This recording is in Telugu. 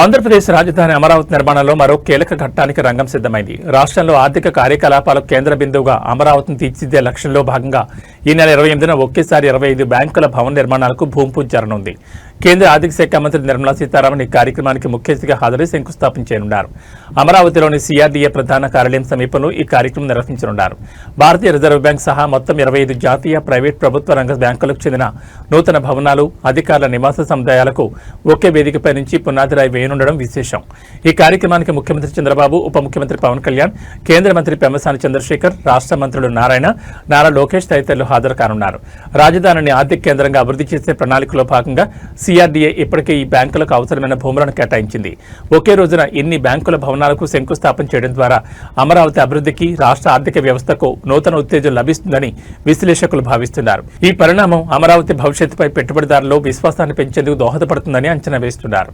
ఆంధ్రప్రదేశ్ రాజధాని అమరావతి నిర్మాణంలో మరో కీలక ఘట్టానికి రంగం సిద్ధమైంది. రాష్ట్రంలో ఆర్థిక కార్యకలాపాలకు కేంద్ర బిందువుగా అమరావతిని తీర్చిదిద్దే లక్ష్యంలో భాగంగా ఈ నెల ఇరవై ఎనిమిదిన ఒకేసారి ఇరవై ఐదు బ్యాంకుల భవన నిర్మాణాలకు భూమి పూజ జరగనుంది. కేంద్ర ఆర్థిక శాఖ మంత్రి నిర్మలా సీతారామన్ ఈ కార్యక్రమానికి ముఖ్య అతిథిగా హాజరై శంకుస్థాపన చేయనున్నారు. అమరావతిలోని సిఆర్డీఏ ప్రధాన కార్యాలయం సమీపంలో ఈ కార్యక్రమం నిర్వహించనున్నారు. భారతీయ రిజర్వ్ బ్యాంక్ సహా మొత్తం ఇరవై ఐదు జాతీయ ప్రైవేట్ ప్రభుత్వ రంగ బ్యాంకులకు చెందిన నూతన భవనాలు అధికారుల నివాస సముదాయాలకు ఒకే వేదికపై నుంచి పునాది రాయి వేయనుండడం విశేషం. ఈ కార్యక్రమానికి ముఖ్యమంత్రి చంద్రబాబు ఉప ముఖ్యమంత్రి పవన్ కళ్యాణ్ కేంద్ర మంత్రి పెమ్మసాని చంద్రశేఖర్ రాష్ట్ర మంత్రులు నారాయణ నారా లోకేష్ తదితరులు హాజరు కానున్నారు. రాజధానిని ఆర్థిక కేంద్రంగా అభివృద్ధి చేసే ప్రణాళికలో భాగంగా సిఆర్డీఏ ఇప్పటికే ఈ బ్యాంకులకు అవసరమైన భూములను కేటాయించింది. ఒకే రోజున ఇన్ని బ్యాంకుల భవనాలకు శంకుస్థాపన చేయడం ద్వారా అమరావతి అభివృద్ధికి రాష్ట్ర ఆర్థిక వ్యవస్థకు నూతన ఉత్తేజం లభిస్తుందని విశ్లేషకులు భావిస్తున్నారు. ఈ పరిణామం అమరావతి భవిష్యత్తుపై పెట్టుబడిదారుల్లో విశ్వాసాన్ని పెంచేందుకు దోహదపడుతుందని అంచనా వేస్తున్నారు.